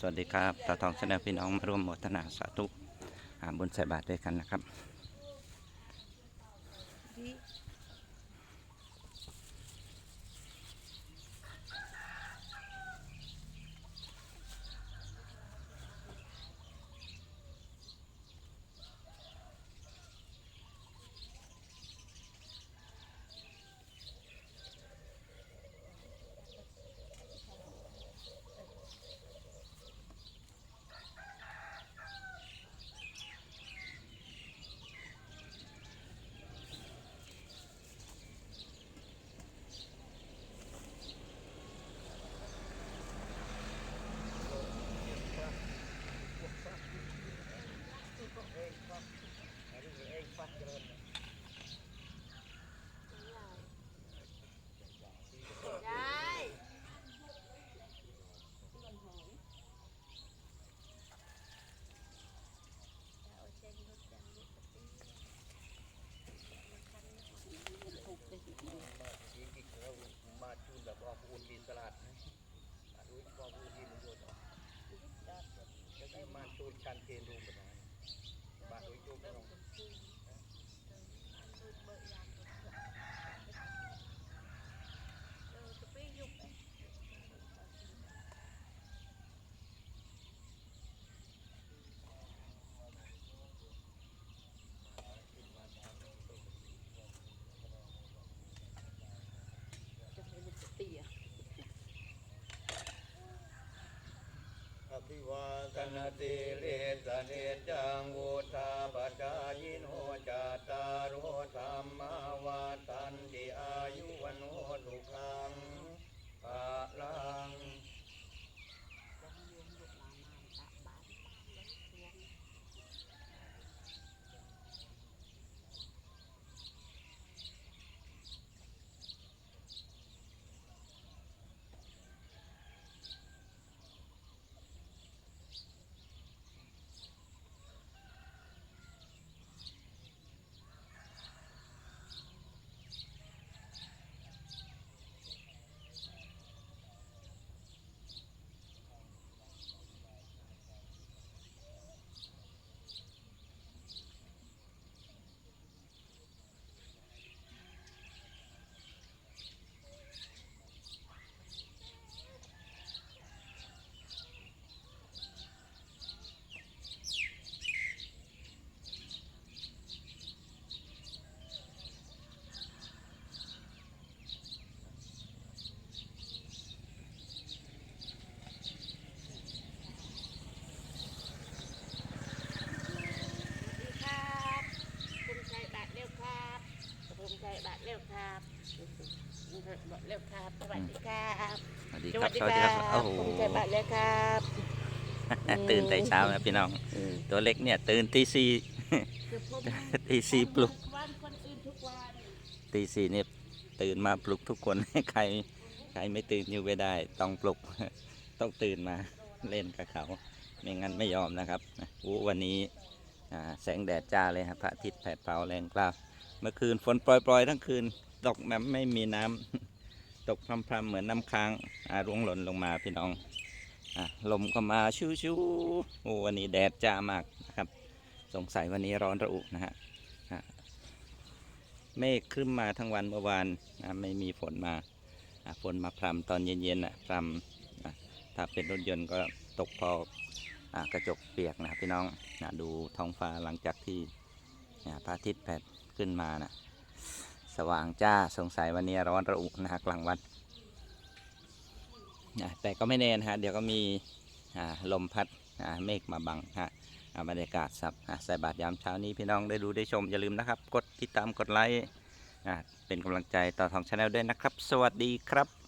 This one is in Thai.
สวัสดีครับตาทองชนะพี่น้องมาร่วมโมทนาสาธุบุญใส่บาตรด้วยกันนะครับ มาจูนแบบว่าปูนมีสลัดนะอะดูว่าปูนที่มันโยนออกแล้วก็มา จูนการเกณฑ์ดูแบบนั้นบาดโดยโยมไม่ต้อง อ ภิวาสนาติเลสเนจังวุธาปจายิโนจาตารุธรรมาวาตันติอายุวันโหตุขังภาลัง ครับภูมิใจบาทเร็วครับภูมิใจบาทเร็วครับ บาทเร็วครับสวัสดีครับสวัสดีครับสวัสดีครับโอ้โหภูมิใจบาทเร็วครับตื่นแต่เช้านะพี่น้องอืมตัวเล็กเนี่ย ตื่นตีสี่คือผมตีสี่ปลุกวันคนอื่นทุกวันตีสี่เนี่ยตื่นมาปลุกทุกคนใครใครไม่ตื่นอยู่ไม่ได้ ต้องปลุกต้องตื่นมาเล่นกับเขา ไม่งั้นไม่ยอมนะครับอู้วันนี้อ่าแสงแดดจ้าเลยครับพระอาทิตย์แผดเผาแรงกล้า เมื่อคืนฝนปล่อยๆทั้งคืน ตกแบบไม่มีน้ำตกพรำๆเหมือนน้ำค้างอาร่วงหล่นลงมาพี่น้องอลมก็มาชิวๆโอ้วันนี้แดดจ้ามากนะครับ สงสัยวันนี้ร้อนระอุนะฮะเมฆครึ้มมาทั้งวันเมื่อวานนะไม่มีฝนมาฝนมาพรำตอนเย็นๆอะพรำถ้าเป็นรถยนต์ก็ตกพออกระจกเปียกนะพี่น้องนะดูท้องฟ้าหลังจากที่พระอาทิตย์แผด ขึ้นมานะสว่างจ้าสงสัยวันนี้ร้อนระอุนะฮะกลางวันนะแต่ก็ไม่แน่นะฮะเดี๋ยวก็มีลมพัดเมฆมาบังฮะอาบรรยากาศสับใส่บาตรยามเช้านี้พี่น้องได้ดูได้ชมอย่าลืมนะครับ กดติดตามกดไลค์เป็นกำลังใจต่อทองชาแนลด้วยนะครับ สวัสดีครับ